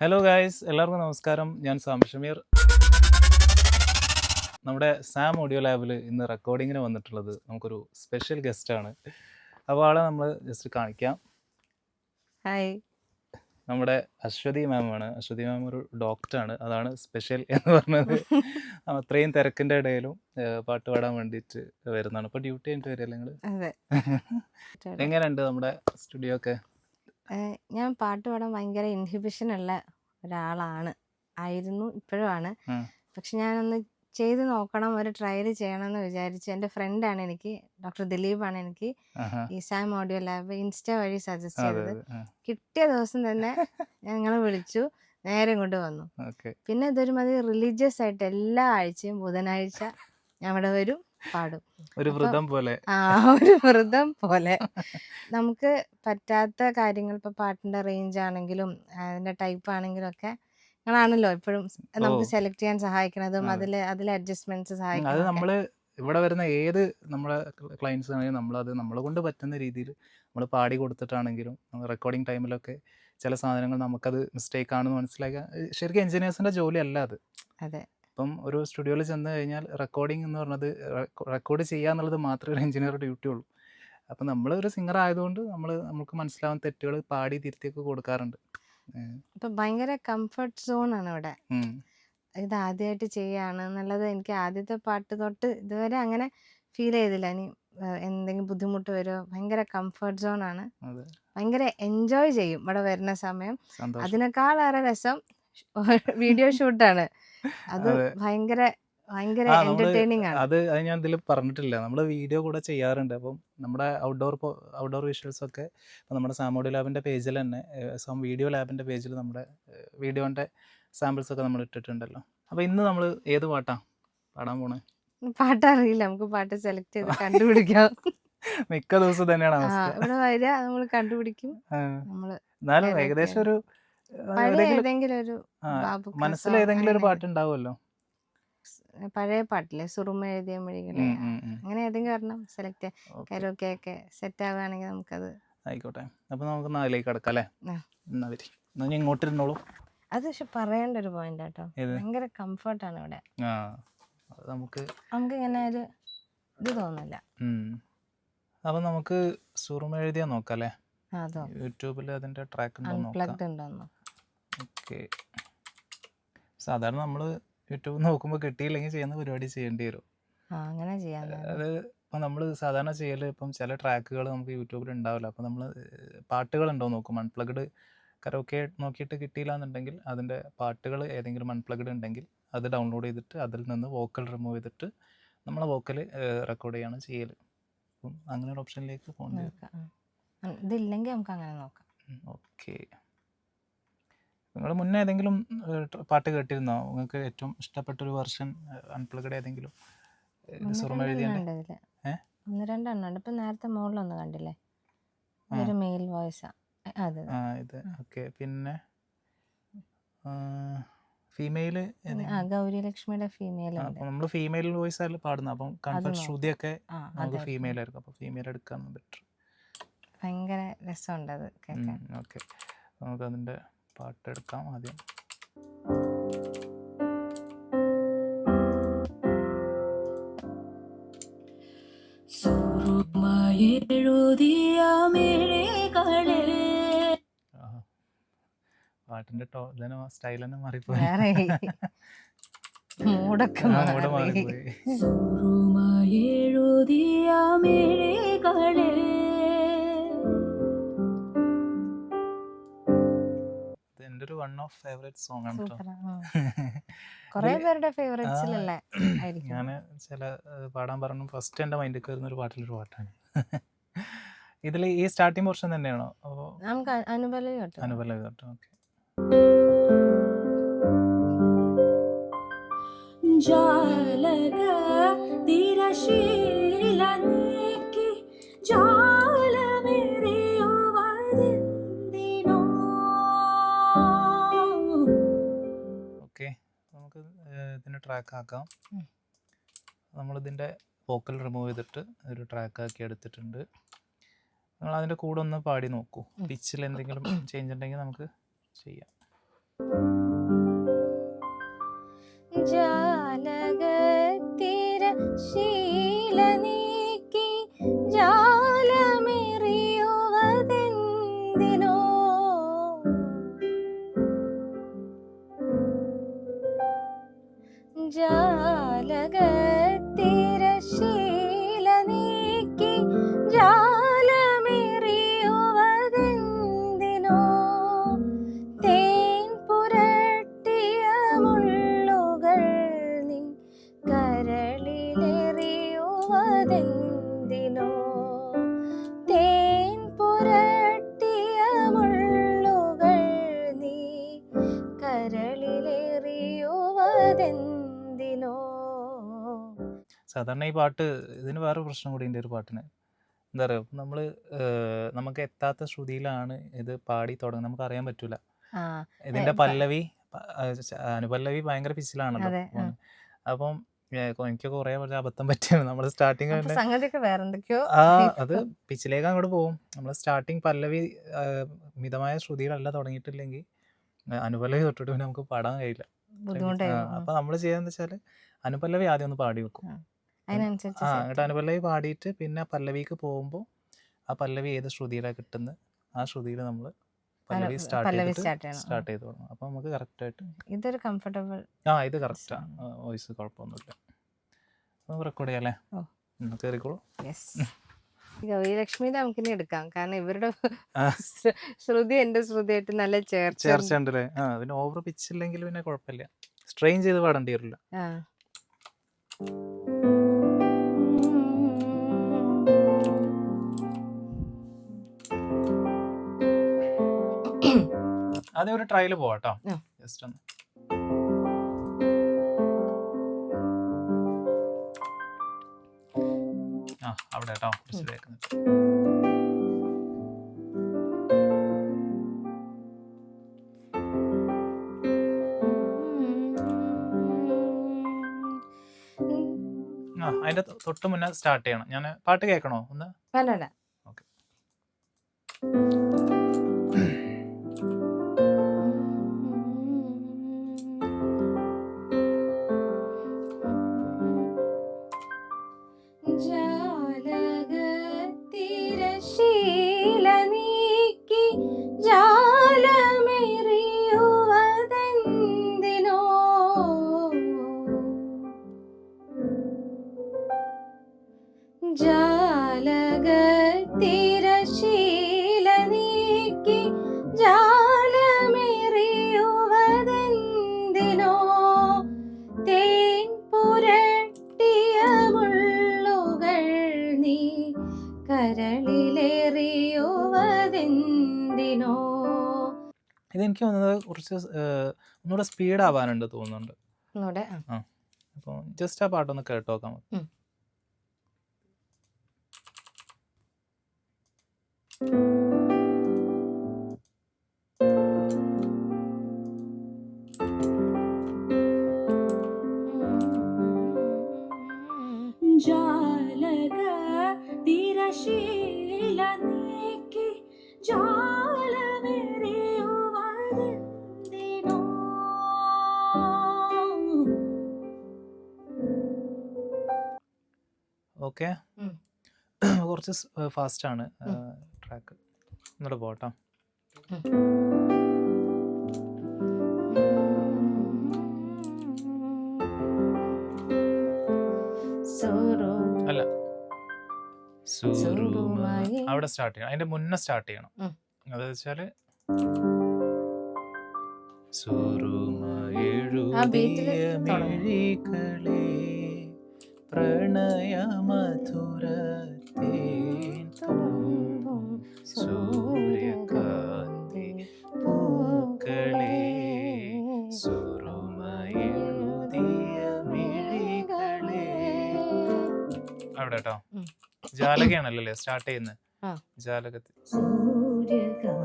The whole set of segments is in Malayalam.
ഹലോ ഗായ്സ് എല്ലാവർക്കും നമസ്കാരം. ഞാൻ സാം ഷമീർ. നമ്മുടെ സാം ഓഡിയോ ലാബിൽ ഇന്ന് റെക്കോർഡിങ്ങിന് വന്നിട്ടുള്ളത് നമുക്കൊരു സ്പെഷ്യൽ ഗസ്റ്റാണ് അപ്പോൾ ആളെ നമ്മൾ ജസ്റ്റ് കാണിക്കാം. ഹായ് നമ്മുടെ അശ്വതി മാം ആണ്. അശ്വതി മാം ഒരു ഡോക്ടറാണ് അതാണ് സ്പെഷ്യൽ എന്ന് പറഞ്ഞത്. അത്രയും തിരക്കിന്റെ ഇടയിലും പാട്ട് പാടാൻ വേണ്ടിയിട്ട് വരുന്നതാണ്. ഇപ്പോൾ ഡ്യൂട്ടി കഴിഞ്ഞിട്ട് വരിക നിങ്ങൾ എങ്ങനെയുണ്ട് നമ്മുടെ സ്റ്റുഡിയോ ഒക്കെ? ഞാൻ പാട്ട് പാടാൻ ഭയങ്കര ഇൻഹിബിഷൻ ഉള്ള ഒരാളാണ്. ആയിരുന്നു ഇപ്പോഴും ആണ്. പക്ഷെ ഞാനൊന്ന് ചെയ്ത് നോക്കണം ഒരു ട്രയൽ ചെയ്യണം എന്ന് വിചാരിച്ചു എന്റെ ഫ്രണ്ടാണ് എനിക്ക് ഡോക്ടർ ദിലീപാണ് എനിക്ക്. ഈ സാം ഓഡിയോ ലാബ് ഇൻസ്റ്റ വഴി സജസ്റ്റ് ചെയ്തത്. കിട്ടിയ ദിവസം തന്നെ ഞങ്ങൾ വിളിച്ചു നേരെ ഇങ്ങോട്ട് വന്നു. പിന്നെ പിന്നെ ഇതൊരുമാതിരി റിലീജിയസ് ആയിട്ട് എല്ലാ ആഴ്ചയും ബുധനാഴ്ച ഞാൻ ഇവിടെ വരും. പാടും. ഒരു വ്രതം പോലെ. ആ ഒരു വ്രതം പോലെ. നമുക്ക് പറ്റാത്ത കാര്യങ്ങൾ ഇപ്പൊ പാട്ടിന്റെ റേഞ്ച് ആണെങ്കിലും അതിന്റെ ടൈപ്പ് ആണെങ്കിലും ഒക്കെ നിങ്ങളാണല്ലോ എപ്പോഴും നമുക്ക് സെലക്ട് ചെയ്യാൻ സഹായിക്കുന്നതും അതിൽ അതിൽ അഡ്ജസ്റ്റ്മെന്റ്സ് അത് നമ്മൾ ഇവിടെ വരുന്ന ഏത് നമ്മളെ ക്ലയൻസ് ആണെങ്കിലും നമ്മളത് നമ്മളെ കൊണ്ട് പറ്റുന്ന രീതിയിൽ നമ്മൾ പാടി കൊടുത്തിട്ടാണെങ്കിലും റെക്കോർഡിങ് ടൈമിലൊക്കെ ചില സാധനങ്ങൾ നമുക്കത് മിസ്റ്റേക്ക് ആണെന്ന് മനസ്സിലാക്കാൻ ശരിക്കും എഞ്ചിനീയേഴ്സിന്റെ ജോലി അല്ല അത്. അതെ. ഇപ്പം ഒരു സ്റ്റുഡിയോയിൽ ചെന്ന് കഴിഞ്ഞാൽ റെക്കോർഡിംഗ് എന്ന് പറഞ്ഞത് റെക്കോർഡ് ചെയ്യുക എന്നുള്ളത് മാത്രമേ ഒരു എഞ്ചിനീയറുടെ ഡ്യൂട്ടി ഉള്ളൂ. അപ്പം നമ്മൾ ഒരു സിംഗർ ആയതുകൊണ്ട് നമ്മൾ നമുക്ക് മനസ്സിലാവുന്ന തെറ്റുകൾ പാടി തിരുത്തിയൊക്കെ കൊടുക്കാറുണ്ട്. ഭയങ്കര കംഫർട്ട് സോൺ ആണ് ഇവിടെ ഇത് ആദ്യമായിട്ട് ചെയ്യാണ് എന്നുള്ളത് എനിക്ക് ആദ്യത്തെ പാട്ട് തൊട്ട് ഇതുവരെ അങ്ങനെ ഫീൽ ചെയ്തില്ല. ഇനി എന്തെങ്കിലും ബുദ്ധിമുട്ട് വരുമോ ഭയങ്കര കംഫർട്ട് സോൺ ആണ്. ഭയങ്കര എൻജോയ് ചെയ്യും ഇവിടെ വരുന്ന സമയം. അതിനേക്കാളേറെ രസം വീഡിയോ ഷൂട്ടാണ്. അത് ഭയങ്കര ഭയങ്കര ആ, എന്റർടൈനിങ് ആണ്. അത് അത് ഞാൻ ഇതിൽ പറഞ്ഞിട്ടില്ല. നമ്മൾ വീഡിയോ കൂടെ ചെയ്യാറുണ്ട്. അപ്പം നമ്മുടെ ഔട്ട്ഡോർ ഔട്ട്ഡോർ വിഷ്വൽസ് ഒക്കെ നമ്മുടെ സാമോഡി ലാബിന്റെ പേജിൽ തന്നെ സം വീഡിയോ ലാബിന്റെ പേജിൽ നമ്മുടെ വീഡിയോന്റെ സാമ്പിൾസ് ഒക്കെ നമ്മൾ ഇട്ടിട്ടുണ്ടല്ലോ. അപ്പോൾ ഇന്ന് നമ്മൾ ഏത് പാട്ടാ പാടാൻ പോണേ? പാട്ട് അറിയില്ല. നമുക്ക് പാട്ട് സെലക്ട് ചെയ്ത് കണ്ടുപിടിക്കാം. മിക്ക ദിവസം തന്നെയാണ് ഇവിടെ വരിക നമ്മൾ കണ്ടുപിടിക്കും. എന്നാലും ഏകദേശം ഒരു ഏതെങ്കിലും ഒരു പാട്ട് ഉണ്ടാവുമല്ലോ പഴയ പാട്ടില്ലേ? സുറുമ എഴുതിയ മൊഴികളെ. അങ്ങനെ ഏതെങ്കിലും ഒരെണ്ണം സെലക്ട്. കരോക്കെ ഒക്കെ സെറ്റ് ആവുകയാണെങ്കിൽ നമുക്കത് ആയിക്കോട്ടെ. അപ്പോൾ നമുക്ക് നാലിലേക്ക് കിടക്കാം അല്ലേ? എന്നാ വരി. എന്നാ ഞാൻ ഇങ്ങോട്ട് ഇരുന്നോളൂ. അത് പക്ഷെ പറയേണ്ട ഒരു പോയിന്റ് ഏത്? ഭയങ്കര കംഫർട്ടാണ് ഇവിടെ. നമുക്ക് നമുക്ക് ഇങ്ങനെ ഒരു ഇത് തോന്നില്ല അപ്പൊ നമുക്ക് സുറുമ എഴുതിയാ നോക്കാം അല്ലേ? യൂട്യൂബിൽ അതിന്റെ ട്രാക്ക് ഉണ്ടോ നോക്കാം. ഓക്കെ സാധാരണ നമ്മൾ യൂട്യൂബ് നോക്കുമ്പോൾ കിട്ടിയില്ലെങ്കിൽ ചെയ്യുന്ന പരിപാടി ചെയ്യേണ്ടി വരും. അങ്ങനെ അത് ഇപ്പം നമ്മൾ സാധാരണ ചെയ്യൽ ഇപ്പം ചില ട്രാക്കുകൾ നമുക്ക് യൂട്യൂബിൽ ഉണ്ടാവില്ല. അപ്പം നമ്മൾ പാട്ടുകൾ ഉണ്ടോ നോക്കും. അൺപ്ലഗ്ഡ് കരോക്കെ നോക്കിയിട്ട് കിട്ടിയില്ല എന്നുണ്ടെങ്കിൽ അതിന്റെ പാട്ടുകൾ ഏതെങ്കിലും അൺപ്ലഗ്ഡ് ഉണ്ടെങ്കിൽ അത് ഡൗൺലോഡ് ചെയ്തിട്ട് അതിൽ നിന്ന് വോക്കൽ റിമൂവ് ചെയ്തിട്ട് നമ്മളെ വോക്കൽ റെക്കോർഡ് ചെയ്യാണ് ചെയ്യൽ അപ്പം അങ്ങനെ ഒരു ഓപ്ഷനിലേക്ക്. ഉം, ഇതില്ലെങ്കിൽ നമുക്ക് അങ്ങനെ നോക്കാം. ഓക്കെ. നിങ്ങൾ മുന്നേ ഏതെങ്കിലും പാട്ട് കേട്ടിരുന്നോ? നിങ്ങൾക്ക് ഏറ്റവും ഇഷ്ടപ്പെട്ട ഒരു വെർഷൻ അൺപ്ലഗ്ഡ് ഏതെങ്കിലും? ഒന്ന് രണ്ടെണ്ണം ഉണ്ട്. ഇപ്പൊ നേരത്തെ മുകളിലൊന്ന് കണ്ടില്ലേ? ഒരു മെയിൽ വോയിസ്. അതെ. ആ ഇത്. ഓക്കെ. പിന്നെ ഫീമെയിൽ ഗൗരി ലക്ഷ്മിയുടെ ഫീമെയിൽ നമ്മൾ ഫീമെയിൽ വോയിസ് ആയാലും പാടുന്നത്. അപ്പം കൺഫർട്ട്. ശ്രുതിയൊക്കെ നമുക്ക് ഫീമെയിൽ ആയിരിക്കും അപ്പോൾ ഫീമെയിൽ എടുക്കാൻ ബെറ്റർ. ഭയങ്കര രസമുണ്ട് അത് കേൾക്കാൻ. ഓക്കെ. നമുക്ക് അതിന്റെ പാട്ട് എടുക്കാം ആദ്യം. പാട്ടിന്റെ ടോ ഇതിന് സ്റ്റൈൽ തന്നെ മാറിപ്പോയി. മൂടൊക്കെ ആ, മാറിപ്പോയി. സുറുമയെഴുതിയ വൺ ഓഫ് ഫേവറേറ്റ് സോങ് ആണ് കുറെ പേരുടെ ഫേവറേറ്റ്സിലല്ലേ ഞാൻ ചില പാടാൻ പറഞ്ഞു ഫസ്റ്റ് എന്റെ മൈൻഡിൽ കയറുന്ന ഒരു പാട്ടിലൊരു പാട്ടാണ്. ഇതിൽ ഈ സ്റ്റാർട്ടിംഗ് പോർഷൻ തന്നെയാണോ? അപ്പോൾ നമുക്ക് അ- അനുപല്ലവി കേട്ടോ. അനുപല്ലവി ഓക്കെ ജാലക ട്രാക്കാക്കാം നമ്മളിതിന്റെ വോക്കൽ റിമൂവ് ചെയ്തിട്ട് ഒരു ട്രാക്കാക്കി എടുത്തിട്ടുണ്ട്. നമ്മൾ അതിന്റെ കൂടെ ഒന്ന് പാടി നോക്കൂ. പിച്ചിൽ എന്തെങ്കിലും ചേഞ്ച് ഉണ്ടെങ്കിൽ നമുക്ക് ചെയ്യാം. ജാലകത്തിര ശീ സാധാരണ ഈ പാട്ട് ഇതിന് വേറെ പ്രശ്നം കൂടി ഉണ്ട് ഒരു പാട്ടിന്. എന്താ പറയുക നമ്മൾ നമുക്ക് എത്താത്ത ശ്രുതിയിലാണ് ഇത് പാടി തുടങ്ങുന്നത്. നമുക്ക് അറിയാൻ പറ്റൂല. ഇതിന്റെ പല്ലവി അനുപല്ലവി ഭയങ്കര പിച്ചിലാണല്ലോ. അപ്പം എനിക്ക് കുറെ കുറച്ച് അബദ്ധം പറ്റിയാണ്. നമ്മൾ സ്റ്റാർട്ടിങ് ആ അത് പിച്ചിലേക്ക് അങ്ങോട്ട് പോകും. നമ്മൾ സ്റ്റാർട്ടിങ് പല്ലവി മിതമായ ശ്രുതിയിലല്ല തുടങ്ങിയിട്ടില്ലെങ്കിൽ അനുപല്ലവി തൊട്ടിട്ട് നമുക്ക് പാടാൻ കഴിയില്ല. അപ്പൊ നമ്മൾ ചെയ്യാന്ന് വെച്ചാൽ അനുപല്ലവി ആദ്യം ഒന്ന് പാടി വെക്കും. അതിനനുസരിച്ച് ആ എന്നിട്ട് അനുപല്ലവി പാടിയിട്ട് പിന്നെ പല്ലവിക്ക് പോകുമ്പോൾ ആ പല്ലവി ഏത് ശ്രുതിയിലാണ് കിട്ടുന്നത് ആ ശ്രുതിയിൽ നമ്മൾ പല്ലവി സ്റ്റാർട്ട്. സ്റ്റാർട്ട് ചെയ്ത് തുടങ്ങും അപ്പോൾ നമുക്ക് കറക്റ്റ് ആയിട്ട് ഇതൊരു കംഫർട്ടബിൾ ആ ഇത് കറക്റ്റാ വോയിസ് കുഴപ്പമൊന്നുമില്ല. നമുക്ക് റെക്കോർഡ് ചെയ്യാം അല്ലേ? കേറിക്കോളൂ യെസ് ഗൗരിലക്ഷ്മിയുടെ നമുക്കിനി എടുക്കാം. കാരണം ഇവരുടെ ശ്രുതി എന്റെ ശ്രുതിയായിട്ട് നല്ല ചേർച്ച ചേർച്ച ഉണ്ട്. അല്ലേ ആ പിന്നെ ഓവർ പിച്ച് ഇല്ലെങ്കിൽ പിന്നെ കുഴപ്പമില്ല. സ്ട്രെയിൻ ചെയ്ത് പാടേണ്ടി വരില്ല. ആ. ആദ്യം ഒരു ട്രയൽ പോവാട്ടോ. ജസ്റ്റ് ഒന്ന്. ആ അവിടെ കേട്ടോ ആ അതിന്റെ തൊട്ട് മുന്നേ സ്റ്റാർട്ട് ചെയ്യണം. ഞാൻ പാട്ട് കേൾക്കണോ? ഒന്ന്? വേണ്ട ഓക്കെ ഇതെനിക്ക് തോന്നുന്നത് കുറച്ച് ഒന്നുകൂടെ സ്പീഡ് ആവാനുണ്ട് തോന്നുന്നുണ്ട് ആ. അപ്പോൾ ജസ്റ്റ് ആ പാട്ടൊന്ന് കേട്ട് നോക്കാം thank ഉം. ഓക്കെ. കുറച്ച് ഫാസ്റ്റ് ആണ് ട്രാക്ക്. എന്നിട്ട് പോട്ടോ. അല്ല. അവിടെ സ്റ്റാർട്ട് ചെയ്യണം. അതിന്റെ മുന്നേ സ്റ്റാർട്ട് ചെയ്യണം. അതെന്ന് അത് വെച്ചാൽ സുറുമ എഴുതിയ. മിഴികളെ പ്രണയമധുരത്തേൻ തുളുമ്പും സൂര്യകാന്തി പൂക്കളെ സുറുമ എഴുതിയ മിഴികളെ. അവിടെ കേട്ടോ ജാലകയാണല്ലോ സ്റ്റാർട്ട് ചെയ്യുന്നത്. ആ. ജാലകത്തിൽ. സൂര്യകാന്തി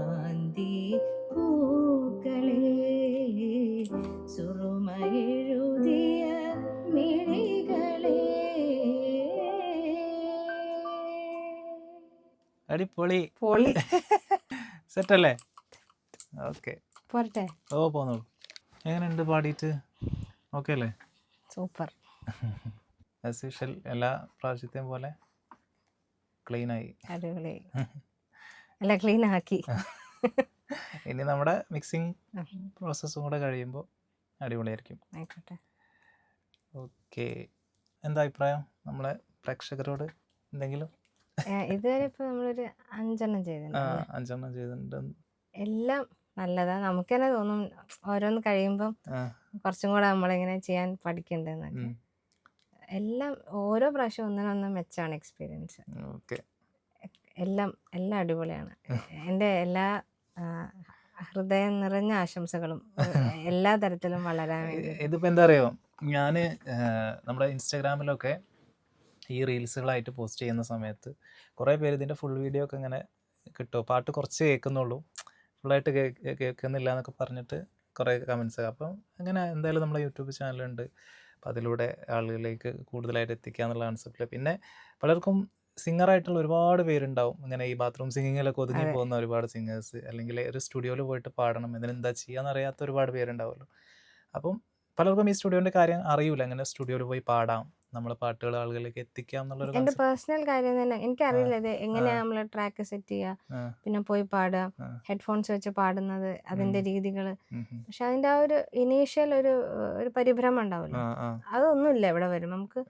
അടിപൊളി. പൊളി. സെറ്റ് അല്ലേ ഓക്കെ. പോരട്ടെ. ഓ പോന്നോളൂ. എങ്ങനെയുണ്ട് പാടിയിട്ട്? ഓക്കെ അല്ലേ സൂപ്പർ. ആസ് യൂഷ്വൽ എല്ലാ പ്രാവശ്യത്തെയും പോലെ ക്ലീൻ ആയി അടിപൊളി. അല്ല ക്ലീൻ ആക്കി. ഇനി നമ്മുടെ മിക്സിംഗ് പ്രോസസ്സും കൂടെ കഴിയുമ്പോൾ അടിപൊളിയായിരിക്കും. ആയിക്കോട്ടെ. ഓക്കെ. എന്താ അഭിപ്രായം? നമ്മളെ പ്രേക്ഷകരോട് എന്തെങ്കിലും ഇതുവരെ ഇപ്പൊ നമ്മളൊരു അഞ്ചെണ്ണം ചെയ്തിട്ടുണ്ട്. അഞ്ചെണ്ണം ചെയ്തിട്ടുണ്ട്. എല്ലാം നല്ലതാ. നമുക്ക് തന്നെ തോന്നും ഓരോന്ന് കഴിയുമ്പം കുറച്ചും കൂടെ നമ്മളിങ്ങനെ ചെയ്യാൻ പഠിക്കണ്ടെന്നൊക്കെ. എല്ലാം ഓരോ പ്രാവശ്യം ഒന്നിനൊന്നും മെച്ചാണ് എക്സ്പീരിയൻസ്. എല്ലാം എല്ലാം അടിപൊളിയാണ്. എന്റെ എല്ലാ ഹൃദയം നിറഞ്ഞ ആശംസകളും എല്ലാ തരത്തിലും വളരാൻ ഇതിപ്പോ എന്താ അറിയോ? ഞാൻ നമ്മുടെ ഇൻസ്റ്റാഗ്രാമിലൊക്കെ ഈ റീൽസുകളായിട്ട് പോസ്റ്റ് ചെയ്യുന്ന സമയത്ത് കുറേ പേര് ഇതിന്റെ ഫുൾ വീഡിയോ ഒക്കെ ഇങ്ങനെ കിട്ടുമോ പാട്ട് കുറച്ച് കേൾക്കുന്നുള്ളൂ. ഫുള്ളായിട്ട് കേൾക്കുന്നില്ല എന്നൊക്കെ പറഞ്ഞിട്ട് കുറേ കമൻസ് അപ്പം അങ്ങനെ എന്തായാലും നമ്മുടെ യൂട്യൂബ് ചാനലുണ്ട്. അപ്പം അതിലൂടെ ആളുകളിലേക്ക് കൂടുതലായിട്ട് എത്തിക്കുക എന്നുള്ള കൺസെപ്റ്റിൽ പിന്നെ പലർക്കും സിംഗറായിട്ടുള്ള ഒരുപാട് പേരുണ്ടാവും. ഇങ്ങനെ ഈ ബാത്റൂം സിംഗിങ്ങിലൊക്കെ ഒതുങ്ങി പോകുന്ന ഒരുപാട് സിംഗേഴ്സ് അല്ലെങ്കിൽ ഒരു സ്റ്റുഡിയോയിൽ പോയിട്ട് പാടണം. ഇതിനെന്താ ചെയ്യാന്ന് അറിയാത്ത ഒരുപാട് പേരുണ്ടാവുമല്ലോ. അപ്പം പലർക്കും ഈ സ്റ്റുഡിയോന്റെ കാര്യം അറിയില്ല അങ്ങനെ സ്റ്റുഡിയോയിൽ പോയി പാടാം. നമ്മളെ പാട്ടുകൾ ആളുകളിലേക്ക് എത്തിക്കാം എന്നുള്ളൊരു എന്റെ. പേഴ്സണൽ കാര്യം തന്നെ. എനിക്കറിയില്ല ഇത് എങ്ങനെയാ നമ്മൾ ട്രാക്ക് സെറ്റ് ചെയ്യുക. പിന്നെ പോയി പാടുക. ഹെഡ്ഫോൺസ് വെച്ച് പാടുന്നത് അതിന്റെ രീതികൾ. രീതികൾ. പക്ഷെ അതിന്റെ ആ ഒരു ഇനീഷ്യൽ ഒരു ഒരു പരിഭ്രമം ഉണ്ടാവില്ല അതൊന്നുമില്ല ഇവിടെ വരും. നമുക്ക്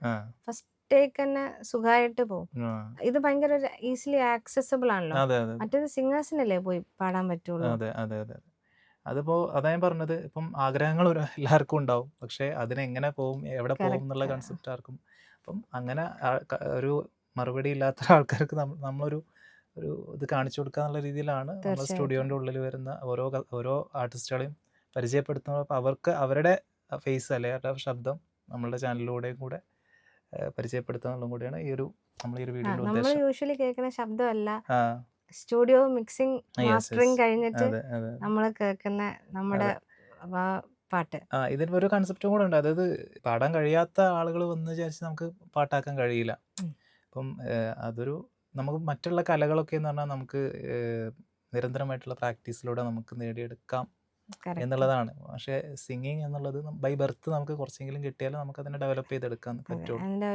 ഫസ്റ്റ് ടേക്ക് തന്നെ സുഖമായിട്ട് പോകും. ഇത് ഭയങ്കര ഈസിലി ആക്സസിബിൾ ആണല്ലോ. മറ്റേത് സിംഗേഴ്സിനല്ലേ പോയി പാടാൻ പറ്റുള്ളൂ? അതെ അതെ അതെ അതിപ്പോ അതാ ഞാൻ പറഞ്ഞത്. ഇപ്പം ആഗ്രഹങ്ങൾ എല്ലാവർക്കും ഉണ്ടാവും. പക്ഷെ അതിനെങ്ങനെ പോകും എവിടെ പോകും എന്നുള്ള. കൺസെപ്റ്റ് ആർക്കും. അപ്പം അങ്ങനെ ഒരു മറുപടി ഇല്ലാത്ത ആൾക്കാർക്ക് നമ്മ- നമ്മളൊരു ഒരു ഇത് കാണിച്ചു കൊടുക്കുക എന്നുള്ള രീതിയിലാണ് നമ്മൾ. സ്റ്റുഡിയോന്റെ ഉള്ളിൽ വരുന്ന ഓരോ ഓരോ ആർട്ടിസ്റ്റുകളെയും പരിചയപ്പെടുത്തുന്നത്. അപ്പോൾ അവർക്ക് അവരുടെ ഫേസ് അല്ലെ അവരുടെ ശബ്ദം നമ്മളുടെ ചാനലിലൂടെയും കൂടെ എന്നുള്ളതും കൂടിയാണ് ഈ ഒരു നമ്മൾ ഈ ഒരു വീഡിയോ നമ്മൾ യൂഷ്വലി കേൾക്കുന്ന ശബ്ദമല്ല. സ്റ്റുഡിയോ മിക്സിംഗ് മാസ്റ്ററിങ് കഴിഞ്ഞിട്ട് നമ്മൾ കേൾക്കുന്ന നമ്മുടെ പാട്ട്. ആ ഇതിന് ഒരു കൺസെപ്റ്റും കൂടെ ഉണ്ട്. അതായത് പാടാൻ കഴിയാത്ത ആളുകൾ വന്ന് വിചാരിച്ച് നമുക്ക് പാട്ടാക്കാൻ കഴിയില്ല. അപ്പം അതൊരു നമുക്ക് മറ്റുള്ള കലകളൊക്കെ എന്ന് പറഞ്ഞാൽ നമുക്ക് നിരന്തരമായിട്ടുള്ള പ്രാക്ടീസിലൂടെ നമുക്ക് നേടിയെടുക്കാം. എന്നുള്ളതാണ്. പക്ഷേ സിംഗിങ് എന്നുള്ളത് ബൈ ബർത്ത് നമുക്ക് കുറച്ചെങ്കിലും കിട്ടിയാൽ നമുക്ക് അതിനെ ഡെവലപ്പ് ചെയ്തെടുക്കാൻ പറ്റും പറ്റുള്ളൂ. അതിന്റെ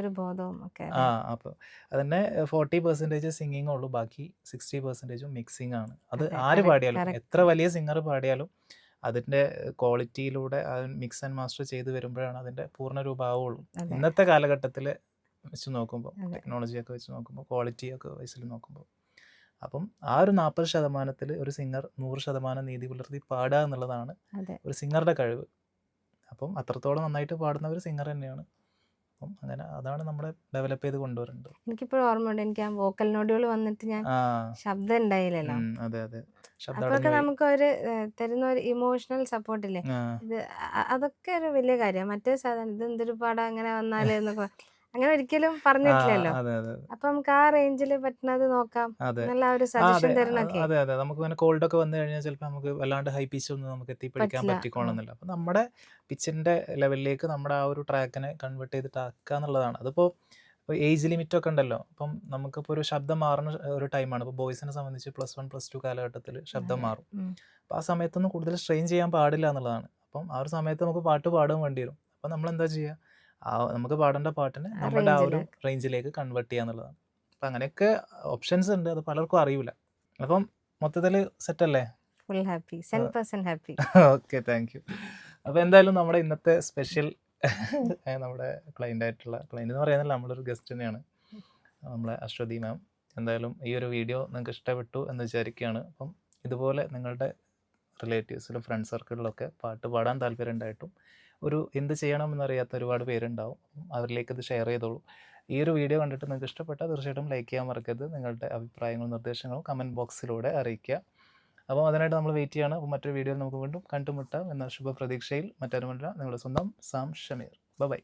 ആ അപ്പോൾ അതന്നെ ഫോർട്ടി പെർസെന്റേജ് സിംഗിങ് ഉള്ളൂ. ബാക്കി സിക്സ്റ്റി പെർസെന്റേജും മിക്സിംഗ് ആണ് അത് ആര് പാടിയാലും എത്ര വലിയ സിംഗർ പാടിയാലും അതിന്റെ ക്വാളിറ്റിയിലൂടെ അത് മിക്സ് ആൻഡ് മാസ്റ്റർ ചെയ്ത് വരുമ്പോഴാണ് അതിന്റെ പൂർണ രൂപമാവുള്ളൂ ഇന്നത്തെ കാലഘട്ടത്തിൽ വെച്ച് നോക്കുമ്പോൾ. ടെക്നോളജിയൊക്കെ വെച്ച് നോക്കുമ്പോൾ ക്വാളിറ്റിയൊക്കെ വയസ്സിൽ നോക്കുമ്പോൾ അപ്പം ആ ഒരു നാൽപ്പത് ശതമാനത്തിൽ ഒരു സിംഗർ നൂറ് ശതമാനം നീതി പുലർത്തി പാടുക എന്നുള്ളതാണ് ഒരു സിംഗറുടെ കഴിവ്. അപ്പം അത്രത്തോളം നന്നായിട്ട് പാടുന്ന ഒരു സിംഗർ തന്നെയാണ്. അപ്പം അങ്ങനെ അതാണ് നമ്മളെ ഡെവലപ്പ് ചെയ്ത് കൊണ്ടുവരേണ്ടത്. എനിക്കിപ്പോഴും ഓർമ്മയുണ്ട് എനിക്ക് ആ വോക്കൽ നോഡുകൾ വന്നിട്ട് ഞാൻ ശബ്ദം ഉണ്ടായില്ലല്ലോ. അതെ അതെ. അതൊക്കെ നമുക്ക് ഒരു തരുന്ന ഒരു ഇമോഷണൽ സപ്പോർട്ട് ഇല്ലേ? ഇത് അതൊക്കെ ഒരു വലിയ കാര്യമാണ്. മറ്റേ സാധനം ഇത് എന്തൊരു പാടാ അങ്ങനെ വന്നാലേ എന്നൊക്കെ. അങ്ങനെ ഒരിക്കലും പറഞ്ഞിട്ടില്ലല്ലോ. അതെ അതെ അതെ. അപ്പൊ നമുക്ക് ആ റേഞ്ചിൽ പറ്റുന്നത് നോക്കാം. നല്ല ഒരു സജഷൻ അതെ. തരണൊക്കെ അതെ അതെ. നമുക്ക് കോൾഡ് ഒക്കെ വന്നു കഴിഞ്ഞാൽ ചിലപ്പോൾ നമുക്ക് വല്ലാണ്ട് ഹൈ പിച്ച് ഒന്നും നമുക്ക് എത്തിപ്പിടിക്കാൻ. പറ്റിക്കോണമെന്നില്ല അപ്പൊ നമ്മുടെ പിച്ചിന്റെ ലെവലിലേക്ക് നമ്മുടെ ആ ഒരു ട്രാക്കിനെ കൺവേർട്ട് ചെയ്തിട്ട് ആക്കുക എന്നുള്ളതാണ്. അതിപ്പോ ഇപ്പോൾ ഏജ് ലിമിറ്റ് ഒക്കെ ഉണ്ടല്ലോ. അപ്പം നമുക്കിപ്പോൾ ഒരു ശബ്ദം മാറുന്ന ഒരു ടൈമാണ് ഇപ്പോൾ ബോയ്സിനെ സംബന്ധിച്ച് പ്ലസ് വൺ പ്ലസ് ടു കാലഘട്ടത്തിൽ ശബ്ദം മാറും. അപ്പോൾ ആ സമയത്തൊന്നും കൂടുതൽ സ്ട്രെയിൻ ചെയ്യാൻ പാടില്ല എന്നുള്ളതാണ്. അപ്പം ആ ഒരു സമയത്ത് നമുക്ക് പാട്ട് പാടാൻ വേണ്ടി വരും. അപ്പം നമ്മൾ എന്താ ചെയ്യുക ആ നമുക്ക് പാടേണ്ട പാട്ടിനെ നമ്മുടെ ആ ഒരു റേഞ്ചിലേക്ക്. കൺവേർട്ട് ചെയ്യുക എന്നുള്ളതാണ് അപ്പം അങ്ങനെയൊക്കെ ഓപ്ഷൻസ് ഉണ്ട്. അത് പലർക്കും അറിയില്ല. അപ്പം മൊത്തത്തിൽ സെറ്റല്ലേ full happy happy okay thank you അപ്പോൾ എന്തായാലും നമ്മുടെ ഇന്നത്തെ സ്പെഷ്യൽ നമ്മുടെ ക്ലൈന്റ് ആയിട്ടുള്ള ക്ലൈന്റ് എന്ന് പറയുന്നില്ല നമ്മളൊരു ഗസ്റ്റ് തന്നെയാണ്. നമ്മളെ അശ്വതി മാം എന്തായാലും ഈ ഒരു വീഡിയോ നിങ്ങൾക്ക് ഇഷ്ടപ്പെട്ടു എന്ന് വിചാരിക്കുകയാണ്. അപ്പം ഇതുപോലെ നിങ്ങളുടെ റിലേറ്റീവ്സിലും ഫ്രണ്ട് സർക്കിളിലൊക്കെ പാട്ട് പാടാൻ താല്പര്യം ഉണ്ടായിട്ടും ഒരു എന്ത് ചെയ്യണം എന്നറിയാത്ത ഒരുപാട് പേരുണ്ടാവും. അവരിലേക്ക് ഇത് ഷെയർ ചെയ്തോളൂ. ഈ ഒരു വീഡിയോ കണ്ടിട്ട് നിങ്ങൾക്ക് ഇഷ്ടപ്പെട്ടാൽ തീർച്ചയായിട്ടും ലൈക്ക് ചെയ്യാൻ മറക്കരുത്. നിങ്ങളുടെ അഭിപ്രായങ്ങളും നിർദ്ദേശങ്ങളും കമന്റ് ബോക്സിലൂടെ അറിയിക്കുക. അപ്പോൾ അതിനായിട്ട് നമ്മൾ വെയിറ്റ് ചെയ്യണം. അപ്പോൾ മറ്റൊരു വീഡിയോയിൽ നമുക്ക് വീണ്ടും കണ്ടുമുട്ടാം. എന്ന ശുഭപ്രതീക്ഷയിൽ മറ്റൊരുമല്ല. നിങ്ങളുടെ സ്വന്തം സാം ഷമീർ. ബൈ